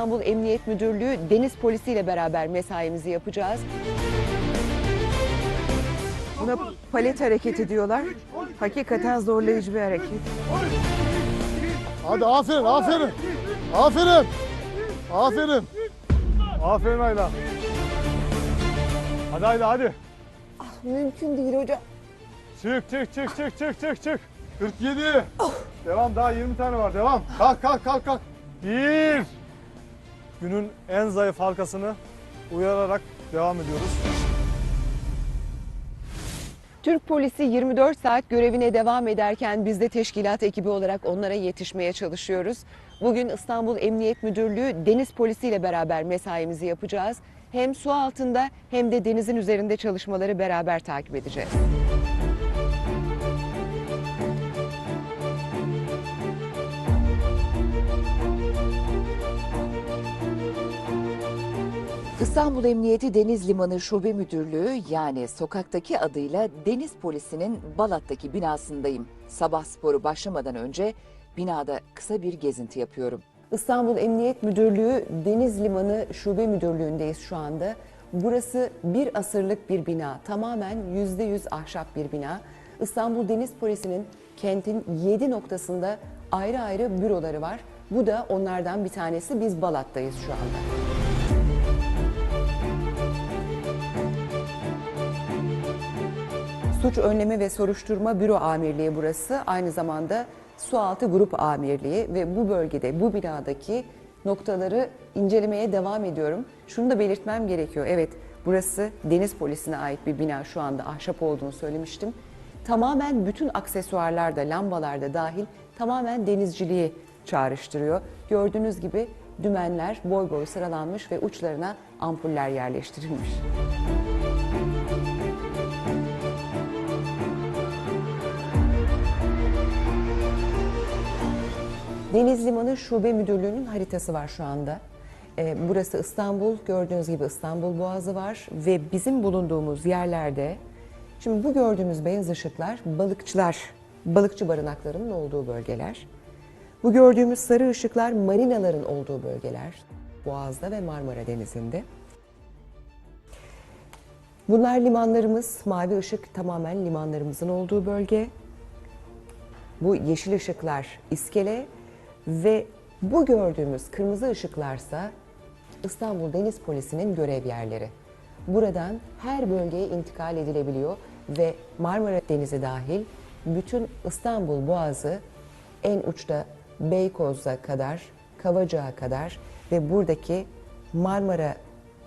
İstanbul Emniyet Müdürlüğü Deniz Polisi ile beraber mesaimizi yapacağız. Buna palet hareketi diyorlar. Hakikaten zorlayıcı bir hareket. Hadi aferin, aferin. Aferin. Aferin. Aferin Ayla. Hadi Ayla hadi. Mümkün değil hocam. Çık çık çık çık çık çık çık. 47. Devam daha 20 tane var. Devam. Kalk kalk kalk kalk. Bir. Günün en zayıf halkasını uyararak devam ediyoruz. Türk polisi 24 saat görevine devam ederken biz de teşkilat ekibi olarak onlara yetişmeye çalışıyoruz. Bugün İstanbul Emniyet Müdürlüğü Deniz Polisi ile beraber mesaimizi yapacağız. Hem su altında hem de denizin üzerinde çalışmaları beraber takip edeceğiz. İstanbul Emniyeti Deniz Limanı Şube Müdürlüğü yani sokaktaki adıyla Deniz Polisi'nin Balat'taki binasındayım. Sabah sporu başlamadan önce binada kısa bir gezinti yapıyorum. İstanbul Emniyet Müdürlüğü Deniz Limanı Şube Müdürlüğü'ndeyiz şu anda. Burası bir asırlık bir bina. Tamamen yüzde yüz ahşap bir bina. İstanbul Deniz Polisi'nin kentin 7 noktasında ayrı ayrı büroları var. Bu da onlardan bir tanesi. Biz Balat'tayız şu anda. Suç Önleme ve Soruşturma Büro Amirliği burası. Aynı zamanda Sualtı Grup Amirliği ve bu bölgede, bu binadaki noktaları incelemeye devam ediyorum. Şunu da belirtmem gerekiyor. Evet, burası deniz polisine ait bir bina şu anda ahşap olduğunu söylemiştim. Tamamen bütün aksesuarlar da, lambalar da dahil tamamen denizciliği çağrıştırıyor. Gördüğünüz gibi dümenler boy boy sıralanmış ve uçlarına ampuller yerleştirilmiş. Deniz Limanı Şube Müdürlüğü'nün haritası var şu anda. Ee, Burası İstanbul, gördüğünüz gibi İstanbul Boğazı var ve bizim bulunduğumuz yerlerde, şimdi bu gördüğümüz beyaz ışıklar balıkçılar, balıkçı barınaklarının olduğu bölgeler. Bu gördüğümüz sarı ışıklar marinaların olduğu bölgeler, Boğaz'da ve Marmara Denizi'nde. Bunlar limanlarımız, mavi ışık tamamen limanlarımızın olduğu bölge. Bu yeşil ışıklar iskele ve bu gördüğümüz kırmızı ışıklarsa İstanbul Deniz Polisi'nin görev yerleri. Buradan her bölgeye intikal edilebiliyor ve Marmara Denizi dahil bütün İstanbul Boğazı en uçta Beykoz'a kadar, Kavacık'a kadar ve buradaki Marmara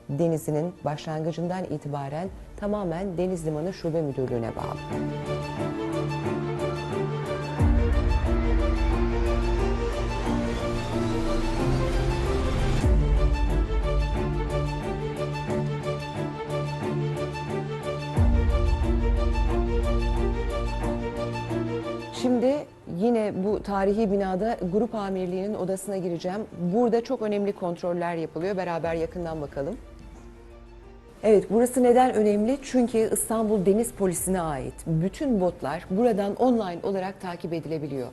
Denizi'nin başlangıcından itibaren tamamen Deniz Limanı Şube Müdürlüğü'ne bağlı. Yine bu tarihi binada grup amirliğinin odasına gireceğim. Burada çok önemli kontroller yapılıyor. Beraber yakından bakalım. Evet burası neden önemli? Çünkü İstanbul Deniz Polisi'ne ait bütün botlar buradan online olarak takip edilebiliyor.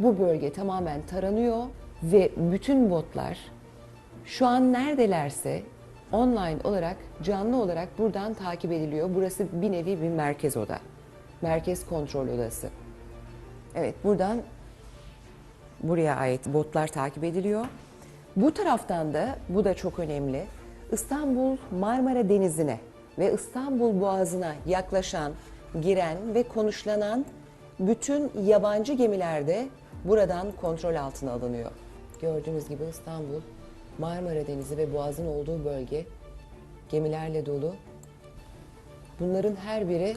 Bu bölge tamamen taranıyor ve bütün botlar şu an neredelerse online olarak canlı olarak buradan takip ediliyor. Burası bir nevi bir merkez oda. Merkez kontrol odası. Evet buradan buraya ait botlar takip ediliyor. Bu taraftan da bu da çok önemli. İstanbul Marmara Denizi'ne ve İstanbul Boğazı'na yaklaşan, giren ve konuşlanan bütün yabancı gemilerde buradan kontrol altına alınıyor. Gördüğünüz gibi İstanbul, Marmara Denizi ve Boğaz'ın olduğu bölge gemilerle dolu. Bunların her biri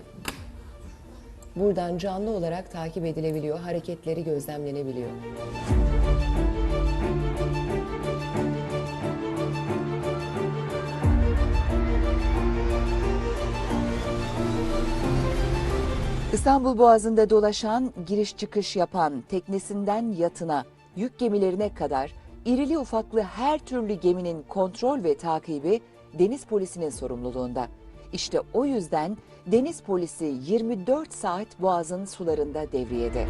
buradan canlı olarak takip edilebiliyor, hareketleri gözlemlenebiliyor. İstanbul Boğazı'nda dolaşan, giriş çıkış yapan, teknesinden yatına, yük gemilerine kadar irili ufaklı her türlü geminin kontrol ve takibi deniz polisinin sorumluluğunda. İşte o yüzden deniz polisi 24 saat boğazın sularında devriyede.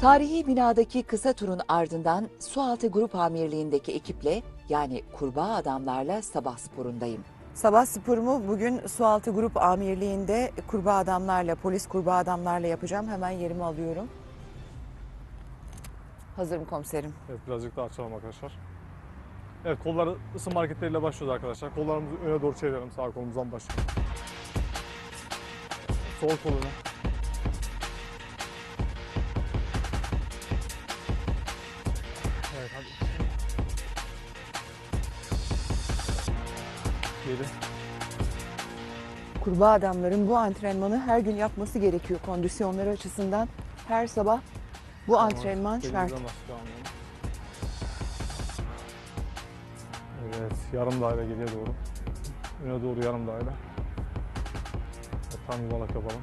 Tarihi binadaki kısa turun ardından Sualtı Grup Amirliği'ndeki ekiple yani kurbağa adamlarla sabah sporundayım. Sabah sporumu bugün Sualtı Grup Amirliği'nde kurbağa adamlarla, polis kurbağa adamlarla yapacağım. Hemen yerimi alıyorum. Hazırım komiserim. Evet birazcık daha açalım arkadaşlar. Evet kolları ısınma hareketleriyle başlıyoruz arkadaşlar. Kollarımızı öne doğru çevirelim. Sağ kolumuzdan başlayalım. Sol kolunu. Evet hadi. Geri. Kurbağa adamların bu antrenmanı her gün yapması gerekiyor kondisyonları açısından. Her sabah bu antrenman şart. Evet, yarım daire geriye doğru. Öne doğru yarım daire. Tam yuvarlak yapalım.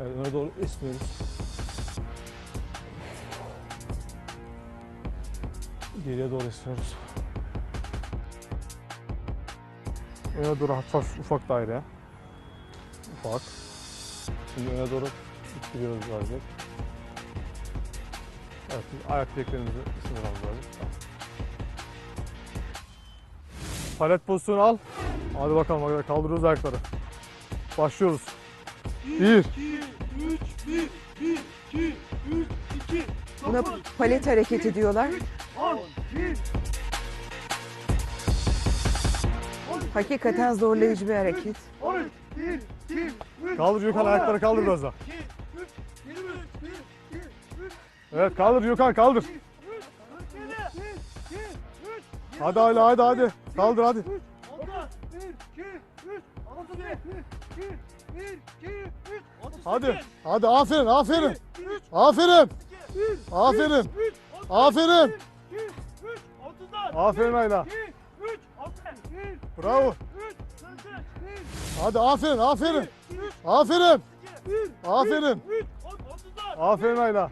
Evet, öne doğru esniyoruz. Geriye doğru esniyoruz. Öne doğru hafif ufak daire. Ufak. Şimdi öne doğru ittiriyoruz birazcık. Evet, ayak bileklerimizi ısındırmamız lazım. Tamam. Palet pozisyonu al. Hadi bakalım arkadaşlar kaldırıyoruz ayakları. Başlıyoruz. 1 Buna palet hareketi diyorlar. Hakikaten zorlayıcı bir hareket. Kaldır Gökhan ayakları kaldır biraz daha. Evet kaldır Gökhan kaldır. Hadi hadi hadi hadi. Kaldır hadi. Hadi. Hadi aferin aferin. Aferin. Aferin. Aferin. Aferin Ayla. Bravo. Hadi aferin aferin. Aferin. Aferin. Aferin Ayla.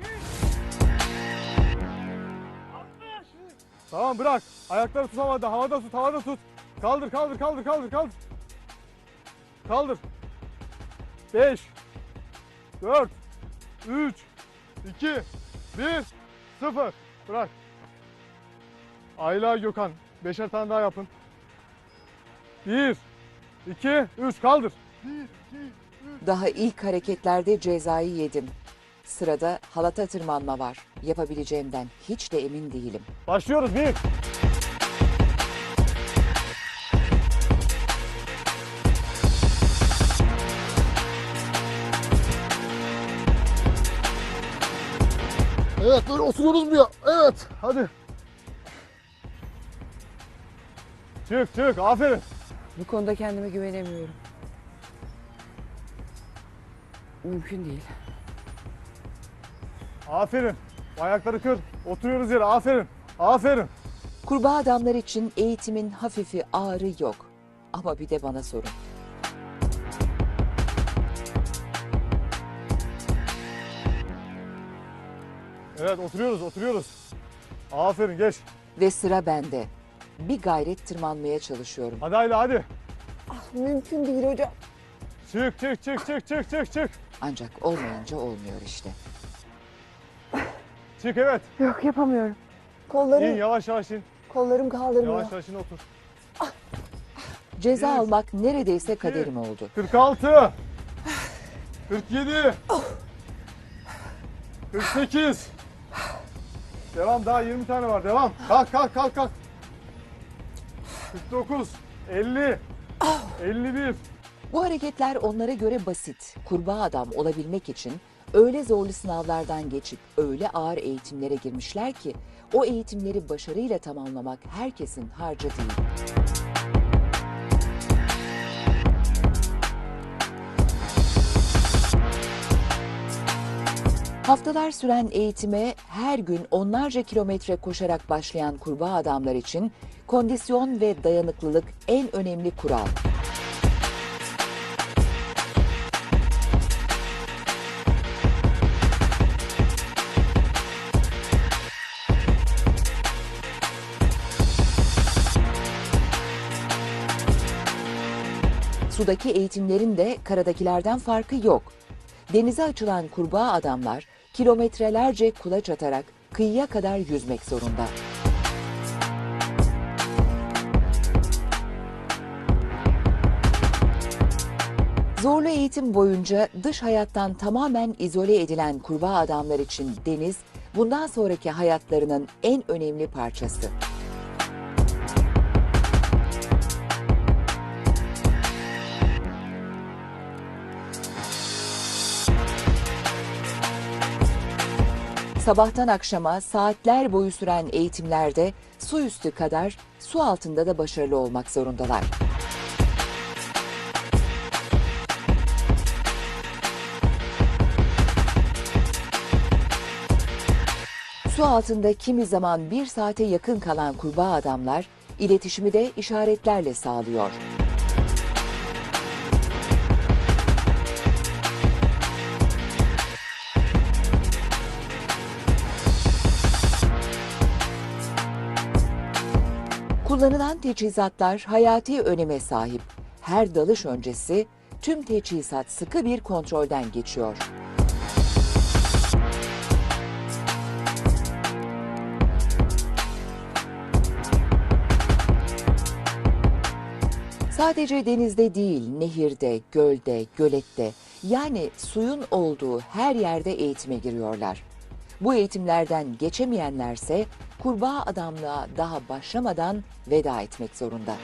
Tamam bırak. Ayakları tut havada. Havada tut. Havada tut. Kaldır kaldır kaldır kaldır kaldır. Kaldır. 5 4 3 2 1 0 Bırak. Ayla Gökhan. Beşer tane daha yapın. 1 2 3 kaldır. Daha ilk hareketlerde cezayı yedim. Sırada halata tırmanma var. Yapabileceğimden hiç de emin değilim. Başlıyoruz. 1 Evet böyle oturuyoruz buraya. Evet hadi. Çık çık aferin. Bu konuda kendime güvenemiyorum. Mümkün değil. Aferin. Ayakları kır. Oturuyoruz yere aferin. Aferin. Kurbağa adamlar için eğitimin hafifi ağrı yok. Ama bir de bana sorun. Evet oturuyoruz oturuyoruz. Aferin geç. Ve sıra bende. Bir gayret tırmanmaya çalışıyorum. Hadi Ayla hadi. Mümkün değil hocam. Çık çık çık çık çık çık çık. Ancak olmayınca olmuyor işte. Çık evet. Yok yapamıyorum. İn Kollarım, yavaş yavaş in. kollarım kaldırmıyor. Yavaş yavaş in otur. Ceza Bir, almak neredeyse kaderim oldu. 46 47 48 Devam daha 20 tane var devam. Kalk kalk kalk kalk. 49 50 51 Bu hareketler onlara göre basit. Kurbağa adam olabilmek için öyle zorlu sınavlardan geçip öyle ağır eğitimlere girmişler ki o eğitimleri başarıyla tamamlamak herkesin harcı değil. Haftalar süren eğitime her gün onlarca kilometre koşarak başlayan kurbağa adamlar için kondisyon ve dayanıklılık en önemli kural. Sudaki eğitimlerin de karadakilerden farkı yok. Denize açılan kurbağa adamlar kilometrelerce kulaç atarak kıyıya kadar yüzmek zorunda. Zorlu eğitim boyunca dış hayattan tamamen izole edilen kurbağa adamlar için deniz bundan sonraki hayatlarının en önemli parçası. Sabahtan akşama saatler boyu süren eğitimlerde su üstü kadar su altında da başarılı olmak zorundalar. Su altında kimi zaman bir saate yakın kalan kurbağa adamlar iletişimi de işaretlerle sağlıyor. Kullanılan teçhizatlar hayati öneme sahip. Her dalış öncesi tüm teçhizat sıkı bir kontrolden geçiyor. Sadece denizde değil, nehirde, gölde, gölette yani suyun olduğu her yerde eğitime giriyorlar. Bu eğitimlerden geçemeyenlerse kurbağa adamlığa daha başlamadan veda etmek zorunda.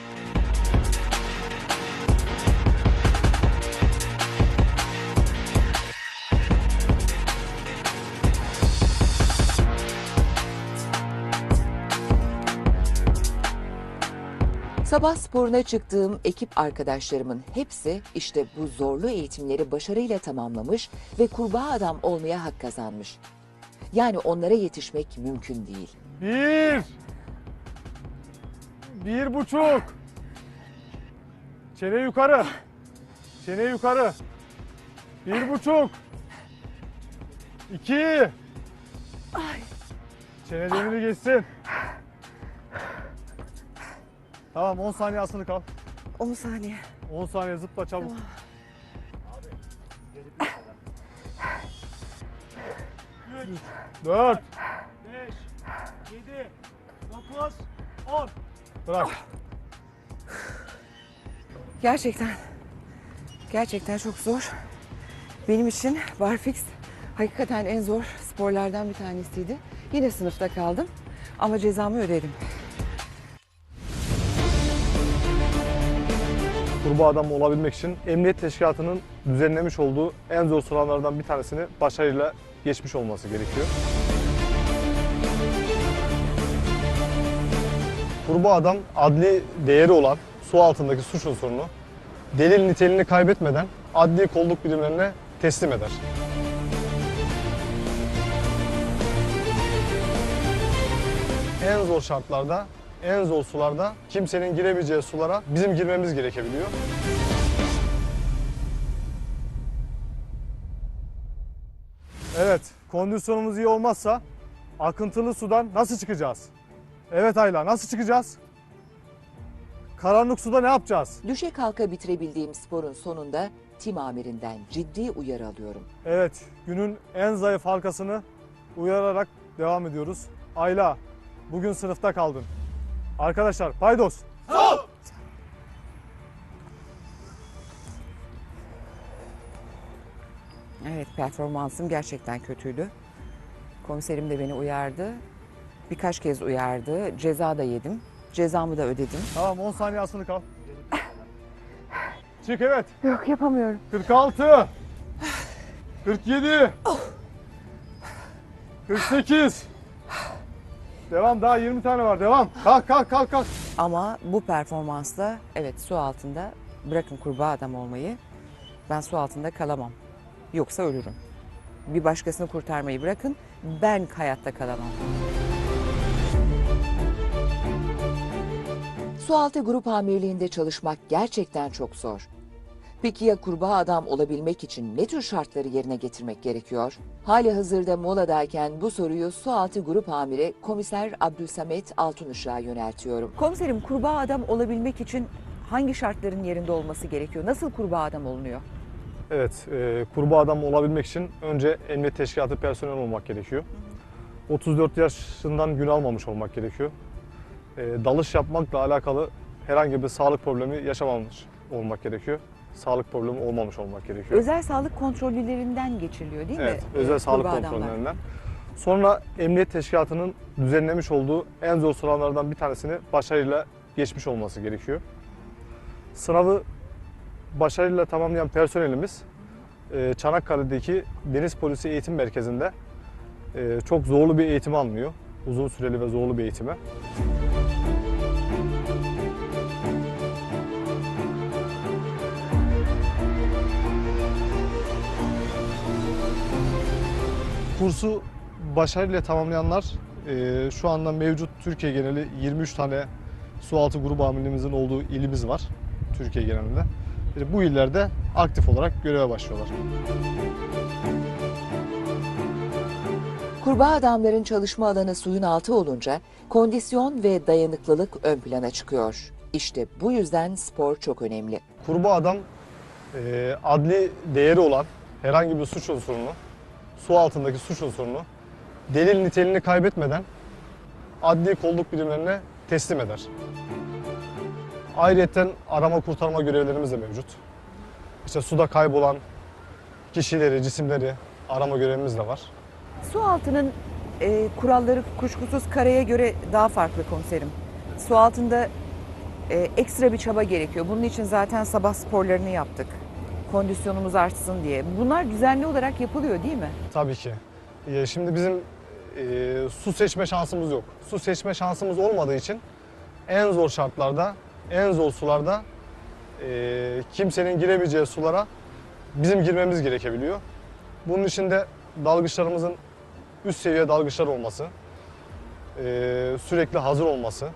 Sabah sporuna çıktığım ekip arkadaşlarımın hepsi işte bu zorlu eğitimleri başarıyla tamamlamış ve kurbağa adam olmaya hak kazanmış. Yani onlara yetişmek mümkün değil. Bir. Bir buçuk. Çene yukarı. Çene yukarı. Bir buçuk. İki. Çene demiri geçsin. Tamam 10 saniye asılı kal. 10 saniye. 10 saniye zıpla çabuk. Üç, dört, 5, 7, 9, 10. bırak. Gerçekten, gerçekten çok zor. Benim için barfix hakikaten en zor sporlardan bir tanesiydi. Yine sınıfta kaldım ama cezamı ödedim. Kurbağa adam olabilmek için Emniyet Teşkilatı'nın düzenlemiş olduğu en zor sınav bir tanesini başarıyla geçmiş olması gerekiyor. Kurbağa adam adli değeri olan su altındaki suç unsurunu delil niteliğini kaybetmeden adli kolluk birimlerine teslim eder. En zor şartlarda, en zor sularda kimsenin giremeyeceği sulara bizim girmemiz gerekebiliyor. Evet, kondisyonumuz iyi olmazsa akıntılı sudan nasıl çıkacağız? Evet Ayla, nasıl çıkacağız? Karanlık suda ne yapacağız? Düşe kalka bitirebildiğim sporun sonunda tim amirinden ciddi uyarı alıyorum. Evet, günün en zayıf halkasını uyararak devam ediyoruz. Ayla, bugün sınıfta kaldın. Arkadaşlar, paydos. Evet performansım gerçekten kötüydü. Komiserim de beni uyardı. Birkaç kez uyardı. Ceza da yedim. Cezamı da ödedim. Tamam, 10 saniye asılı kal. Çık evet. Yok yapamıyorum. 46 47 48 Devam daha 20 tane var devam. Kalk kalk kalk kalk. Ama bu performansla evet su altında bırakın kurbağa adam olmayı ben su altında kalamam. Yoksa ölürüm. Bir başkasını kurtarmayı bırakın ben hayatta kalamam. Sualtı grup amirliğinde çalışmak gerçekten çok zor. Peki ya kurbağa adam olabilmek için ne tür şartları yerine getirmek gerekiyor? Hali hazırda moladayken bu soruyu sualtı grup amiri komiser Abdülsamet Altunuş'a yöneltiyorum. Komiserim kurbağa adam olabilmek için hangi şartların yerinde olması gerekiyor? Nasıl kurbağa adam olunuyor? Evet, e, kurbağa adam olabilmek için önce emniyet teşkilatı personel olmak gerekiyor. 34 yaşından gün almamış olmak gerekiyor. E, dalış yapmakla alakalı herhangi bir sağlık problemi yaşamamış olmak gerekiyor. Sağlık problemi olmamış olmak gerekiyor. Özel sağlık kontrollülerinden geçiriliyor değil Evet, mi? özel e, sağlık kurbağa adamlar? kontrollerinden. Sonra emniyet teşkilatının düzenlemiş olduğu en zor sınavlardan bir tanesini başarıyla geçmiş olması gerekiyor. Sınavı başarıyla tamamlayan personelimiz e, Çanakkale'deki Deniz Polisi Eğitim Merkezi'nde e, çok zorlu bir eğitim almıyor. Uzun süreli ve zorlu bir eğitime. Kursu başarıyla tamamlayanlar e, şu anda mevcut Türkiye geneli 23 tane sualtı grubu amirimizin olduğu ilimiz var Türkiye genelinde. E, bu illerde aktif olarak göreve başlıyorlar. Kurbağa adamların çalışma alanı suyun altı olunca kondisyon ve dayanıklılık ön plana çıkıyor. İşte bu yüzden spor çok önemli. Kurbağa adam e, adli değeri olan herhangi bir suç unsurunu, su altındaki suç unsurunu delil niteliğini kaybetmeden adli kolluk birimlerine teslim eder. Ayrıca arama kurtarma görevlerimiz de mevcut. İşte suda kaybolan kişileri, cisimleri arama görevimiz de var. Su altının e, kuralları kuşkusuz karaya göre daha farklı komiserim. Su altında e, ekstra bir çaba gerekiyor. Bunun için zaten sabah sporlarını yaptık. Kondisyonumuz artsın diye. Bunlar düzenli olarak yapılıyor değil mi? Tabii ki. Ee, Şimdi bizim e, su seçme şansımız yok. Su seçme şansımız olmadığı için en zor şartlarda, en zor sularda e, kimsenin giremeyeceği sulara bizim girmemiz gerekebiliyor. Bunun için de dalgıçlarımızın üst seviye dalgıçlar olması, e, sürekli hazır olması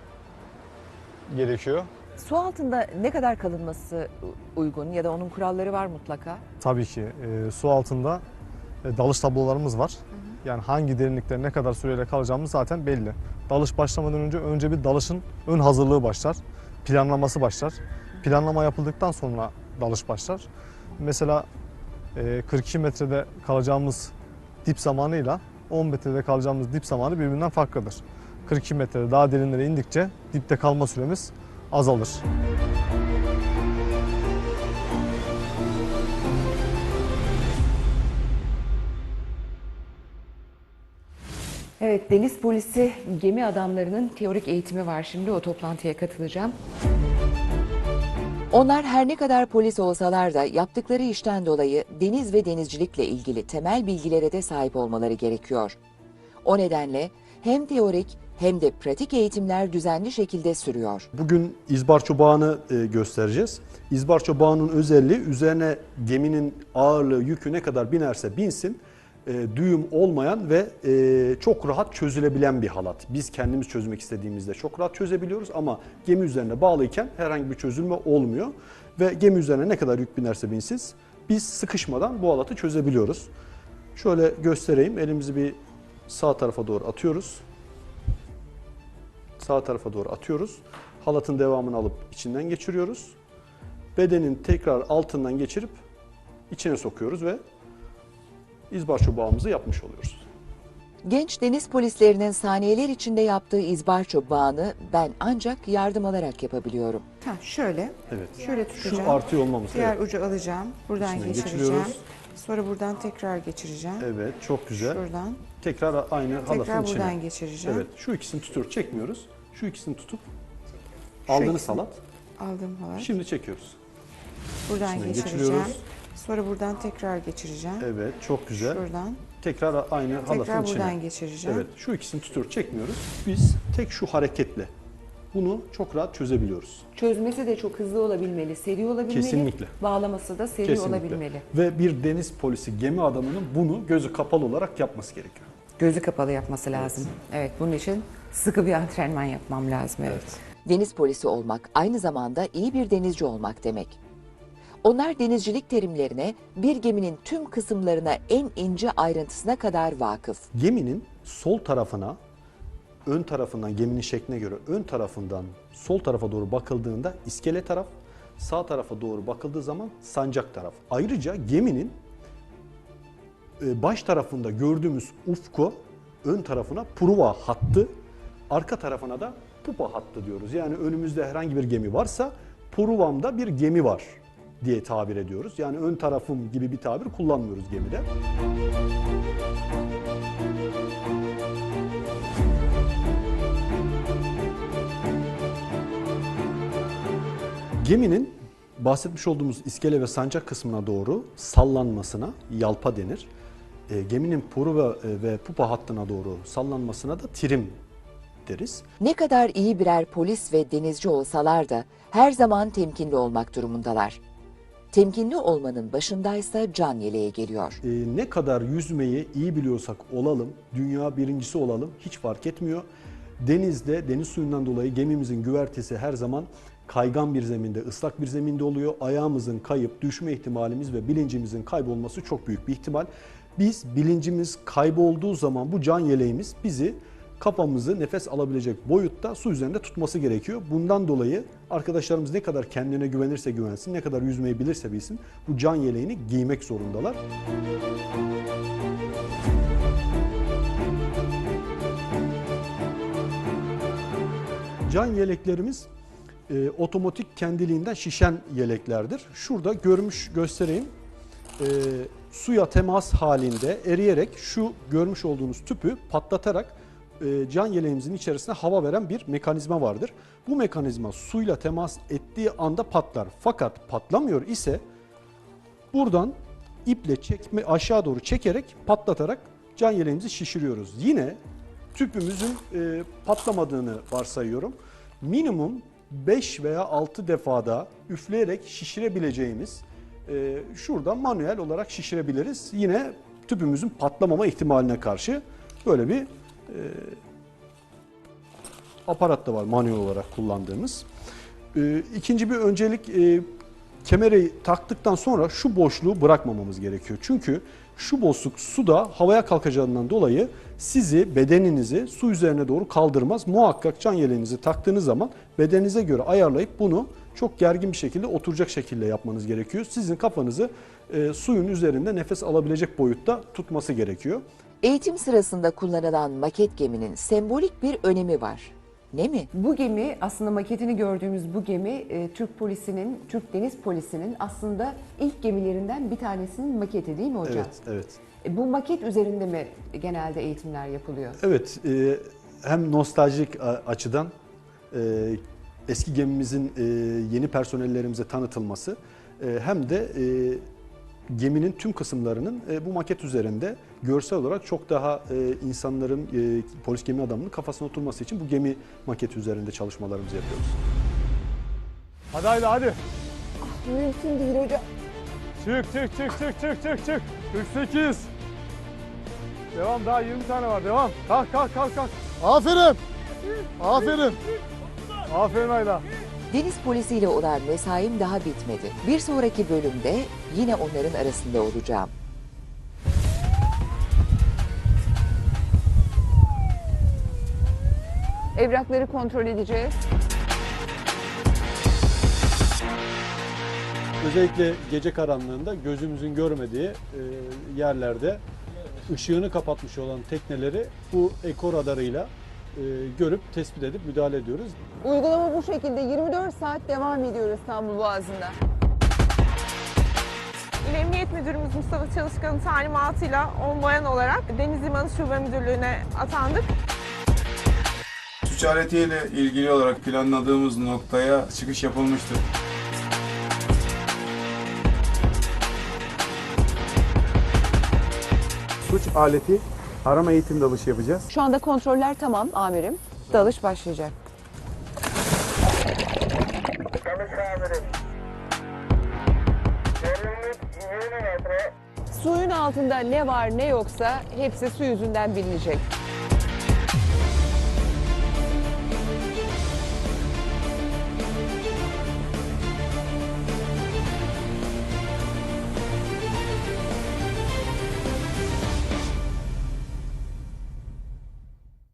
gerekiyor. Su altında ne kadar kalınması uygun ya da onun kuralları var mutlaka? Tabii ki e, su altında e, dalış tablolarımız var. Yani hangi derinlikte ne kadar süreyle kalacağımız zaten belli. Dalış başlamadan önce önce bir dalışın ön hazırlığı başlar. Planlaması başlar. Planlama yapıldıktan sonra dalış başlar. Mesela e, 42 metrede kalacağımız dip zamanıyla 10 metrede kalacağımız dip zamanı birbirinden farklıdır. 42 metrede daha derinlere indikçe dipte kalma süremiz azalır. Evet, Deniz Polisi gemi adamlarının teorik eğitimi var şimdi. O toplantıya katılacağım. Onlar her ne kadar polis olsalar da yaptıkları işten dolayı deniz ve denizcilikle ilgili temel bilgilere de sahip olmaları gerekiyor. O nedenle hem teorik hem de pratik eğitimler düzenli şekilde sürüyor. Bugün izbarço bağını e, göstereceğiz. İzbarço bağının özelliği üzerine geminin ağırlığı, yükü ne kadar binerse binsin e, düğüm olmayan ve e, çok rahat çözülebilen bir halat. Biz kendimiz çözmek istediğimizde çok rahat çözebiliyoruz ama gemi üzerine bağlıyken herhangi bir çözülme olmuyor. Ve gemi üzerine ne kadar yük binerse binsiz biz sıkışmadan bu halatı çözebiliyoruz. Şöyle göstereyim. Elimizi bir sağ tarafa doğru atıyoruz. Sağ tarafa doğru atıyoruz. Halatın devamını alıp içinden geçiriyoruz. Bedenin tekrar altından geçirip içine sokuyoruz ve izbarço bağımızı yapmış oluyoruz. Genç deniz polislerinin saniyeler içinde yaptığı izbarço bağını ben ancak yardım alarak yapabiliyorum. Ha, şöyle. Evet. Şöyle Şu tutacağım. artıyor olmamız. Diğer Evet. ucu alacağım. Buradan İçinden geçireceğim. geçiriyoruz. Sonra buradan tekrar geçireceğim. Evet, çok güzel. Şuradan. Tekrar aynı halatın Tekrar içine. buradan geçireceğim. Evet, şu ikisini tutuyoruz, çekmiyoruz. Şu ikisini tutup aldığınız ikisini. halat. Aldım halat. Şimdi çekiyoruz. buradan içinden geçireceğim. geçiriyoruz. Sonra buradan tekrar geçireceğim. Evet, çok güzel. Şuradan. Tekrar aynı halatın Tekrar içine. buradan geçireceğim. Evet, şu ikisini tutuyoruz, çekmiyoruz. Biz tek şu hareketle bunu çok rahat çözebiliyoruz. Çözmesi de çok hızlı olabilmeli, seri olabilmeli. Kesinlikle. Bağlaması da seri Kesinlikle. olabilmeli. Ve bir deniz polisi, gemi adamının bunu gözü kapalı olarak yapması gerekiyor. Gözü kapalı yapması lazım. Evet, bunun için sıkı bir antrenman yapmam lazım. Evet. Deniz polisi olmak aynı zamanda iyi bir denizci olmak demek. Onlar denizcilik terimlerine bir geminin tüm kısımlarına en ince ayrıntısına kadar vakıf. Geminin sol tarafına, ön tarafından geminin şekline göre ön tarafından sol tarafa doğru bakıldığında iskele taraf, Sağ tarafa doğru bakıldığı zaman sancak taraf. Ayrıca geminin baş tarafında gördüğümüz ufko ön tarafına pruva hattı, arka tarafına da pupa hattı diyoruz. Yani önümüzde herhangi bir gemi varsa pruvamda bir gemi var diye tabir ediyoruz. Yani ön tarafım gibi bir tabir kullanmıyoruz gemide. Geminin bahsetmiş olduğumuz iskele ve sancak kısmına doğru sallanmasına yalpa denir. E, geminin pruva e, ve pupa hattına doğru sallanmasına da trim deriz. Ne kadar iyi birer polis ve denizci olsalar da her zaman temkinli olmak durumundalar. Temkinli olmanın başındaysa can yeleği geliyor. E, ne kadar yüzmeyi iyi biliyorsak olalım, dünya birincisi olalım hiç fark etmiyor. Denizde, deniz suyundan dolayı gemimizin güvertesi her zaman kaygan bir zeminde, ıslak bir zeminde oluyor. Ayağımızın kayıp düşme ihtimalimiz ve bilincimizin kaybolması çok büyük bir ihtimal. Biz bilincimiz kaybolduğu zaman bu can yeleğimiz bizi kafamızı nefes alabilecek boyutta su üzerinde tutması gerekiyor. Bundan dolayı arkadaşlarımız ne kadar kendine güvenirse güvensin, ne kadar yüzmeyi bilirse bilsin bu can yeleğini giymek zorundalar. Can yeleklerimiz e, otomatik kendiliğinden şişen yeleklerdir. Şurada görmüş göstereyim. E, suya temas halinde eriyerek şu görmüş olduğunuz tüpü patlatarak e, can yeleğimizin içerisine hava veren bir mekanizma vardır. Bu mekanizma suyla temas ettiği anda patlar. Fakat patlamıyor ise buradan iple çekme aşağı doğru çekerek patlatarak can yeleğimizi şişiriyoruz. Yine tüpümüzün e, patlamadığını varsayıyorum. Minimum 5 veya 6 defada üfleyerek şişirebileceğimiz e, şurada manuel olarak şişirebiliriz. Yine tüpümüzün patlamama ihtimaline karşı böyle bir e, aparat da var manuel olarak kullandığımız. E, ikinci bir öncelik e, kemeri taktıktan sonra şu boşluğu bırakmamamız gerekiyor. Çünkü şu boşluk suda havaya kalkacağından dolayı sizi, bedeninizi su üzerine doğru kaldırmaz. Muhakkak can yeleğinizi taktığınız zaman bedeninize göre ayarlayıp bunu çok gergin bir şekilde oturacak şekilde yapmanız gerekiyor. Sizin kafanızı e, suyun üzerinde nefes alabilecek boyutta tutması gerekiyor. Eğitim sırasında kullanılan maket geminin sembolik bir önemi var. Ne mi? Bu gemi aslında maketini gördüğümüz bu gemi e, Türk polisinin, Türk deniz polisinin aslında ilk gemilerinden bir tanesinin maketi değil mi hocam? Evet, evet. E, Bu maket üzerinde mi genelde eğitimler yapılıyor? Evet, e, hem nostaljik açıdan e, eski gemimizin e, yeni personellerimize tanıtılması e, hem de e, geminin tüm kısımlarının e, bu maket üzerinde görsel olarak çok daha e, insanların, e, polis gemi adamının kafasına oturması için bu gemi maketi üzerinde çalışmalarımızı yapıyoruz. Hadi hadi hadi. Mümkün değil hocam. Çık çık çık çık çık çık çık. 48. Devam daha 20 tane var devam. Kalk kalk kalk kalk. Aferin. Aferin. Aferin Ayla. Deniz polisiyle olan mesaim daha bitmedi. Bir sonraki bölümde yine onların arasında olacağım. Evrakları kontrol edeceğiz. Özellikle gece karanlığında gözümüzün görmediği e, yerlerde ışığını kapatmış olan tekneleri bu eko radarıyla e, görüp tespit edip müdahale ediyoruz. Uygulama bu şekilde 24 saat devam ediyor İstanbul Boğazı'nda. İl Emniyet Müdürümüz Mustafa Çalışkan'ın talimatıyla olmayan olarak Deniz Limanı Şube Müdürlüğü'ne atandık. Suç aletiyle ilgili olarak planladığımız noktaya çıkış yapılmıştır. suç aleti arama eğitim dalışı yapacağız. Şu anda kontroller tamam amirim. Dalış başlayacak. Suyun altında ne var ne yoksa hepsi su yüzünden bilinecek.